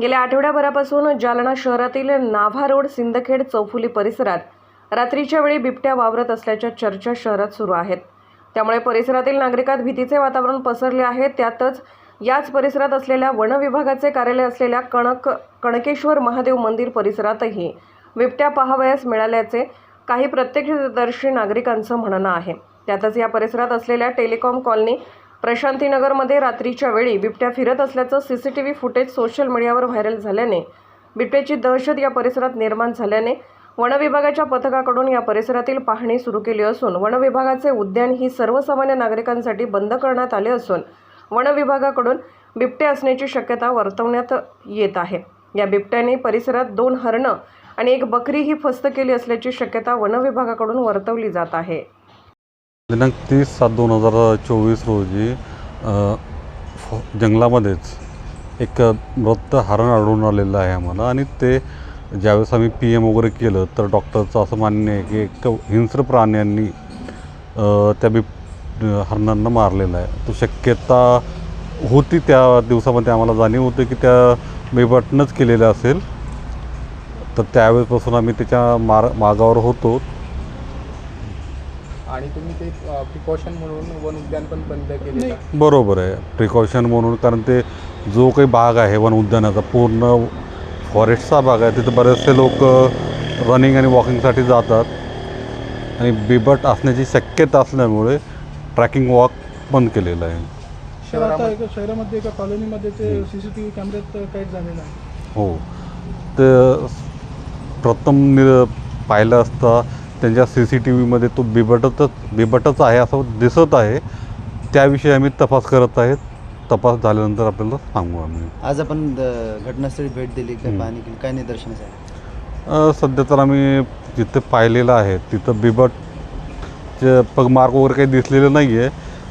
गेल्या आठवड्याभरापासून जालना शहरातील नाभा रोड सिंदखेड चौफुली परिसरात रात्रीच्या वेळी बिबट्या वावरत असल्याच्या चर्चा शहरात सुरू आहेत. त्यामुळे परिसरातील नागरिकात भीतीचे वातावरण पसरले आहे. त्यातच याच परिसरात असलेल्या वनविभागाचे कार्यालय असलेल्या कणक कणकेश्वर महादेव मंदिर परिसरातही बिबट्या पाहावयास मिळाल्याचे काही प्रत्यक्षदर्शी नागरिकांचं म्हणणं आहे. त्यातच या परिसरात असलेल्या टेलिकॉम कॉलनी प्रशांतीनगरमध्ये रात्रीच्या वेळी बिबट्या फिरत असल्याचं C C T V footage social मीडियावर व्हायरल झाल्याने बिबट्याची दहशत या परिसरात निर्माण झाल्याने वनविभागाच्या पथकाकडून या परिसरातील पाहणी सुरू केली असून वनविभागाचे उद्यान ही सर्वसामान्य नागरिकांसाठी बंद करण्यात आले असून वनविभागाकडून बिबटे असण्याची शक्यता वर्तवण्यात येत आहे. या बिबट्याने परिसरात दोन हरणं आणि एक बकरीही फस्त केली असल्याची शक्यता वनविभागाकडून वर्तवली जात आहे. दिनांक तीस सात दोन हजार चोवीस रोजी फ- जंगलामध्येच एक मृत हरण आढळून आलेलं आहे आम्हाला. आणि ते ज्यावेळेस आम्ही पी एम वगैरे केलं तर डॉक्टरचं असं मान्य आहे की एक हिंस्र प्राण्यांनी त्या बिब हरणांना मारलेलं आहे. तो शक्यता होती त्या दिवसामध्ये. आम्हाला जाणीव होते की त्या बिबटनंच केलेलं असेल. तर त्यावेळेसपासून आम्ही त्याच्या मार मागावर होतो. आणि तुम्ही ते प्रिकॉशन म्हणून वन उद्यान पण बंद केले? बरोबर आहे. प्रिकॉशन म्हणून कारण ते जो काही भाग आहे वन उद्यानाचा पूर्ण फॉरेस्टचा भाग आहे तिथे बरेचसे लोक रनिंग आणि वॉकिंगसाठी जातात. आणि बिबट असण्याची शक्यता असल्यामुळे ट्रॅकिंग वॉक बंद केलेलं आहे. शहरामध्ये? एका शहरामध्ये एका कॉलनीमध्ये ते सी सी टी व्ही कॅमेऱ्यात कैद झालेलं आहे हो. ते प्रथम नि पाहिलं असता त्यांच्या सी सी टी व्हीमध्ये तो बिबटच बिबटच आहे असं दिसत आहे. त्याविषयी आम्ही तपास करत आहेत. तपास झाल्यानंतर आपल्याला सांगू आम्ही. आज आपण द- घटनास्थळी भेट दिली काय. पाहणी केली काय अ, सध्या तर आम्ही जिथं पाहिलेलं आहे तिथं बिबटचे पगमार्क वगैरे काही दिसलेलं नाही आहे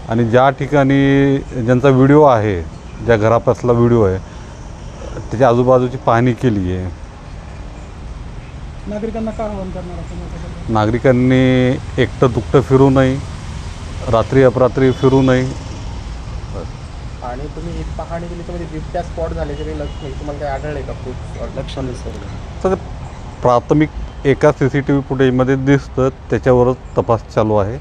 आणि ज्या ठिकाणी ज्यांचा व्हिडिओ आहे ज्या घरापासला व्हिडिओ आहे त्याच्या आजूबाजूची पाहणी केली आहे नागरिकांना काय आवाहन करणार आपण याच्याबद्दल? नागरिकांनी एकटं दुकटं फिरू नये रात्री अपरात्री फिरू नये. आणि तुम्ही एक पाहणी केली तर म्हणजे बिबट्या स्पॉट झाल्याचे काही लक्ष नाही तुम्हाला काही आढळले का खूप? लक्ष नाही सर. तर प्राथमिक एका सी सी टी व्ही फुटेजमध्ये दिसतं त्याच्यावरच तपास चालू आहे.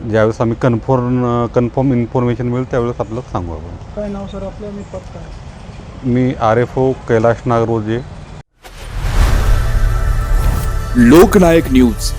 ज्यावेळेस आम्ही कन्फर्म कन्फर्म इन्फॉर्मेशन मिळेल त्यावेळेस आपल्याला सांगू आपण. काय नाव सर आपलं? मी काय मी R F O Kailash Nagroje. Loknayak news.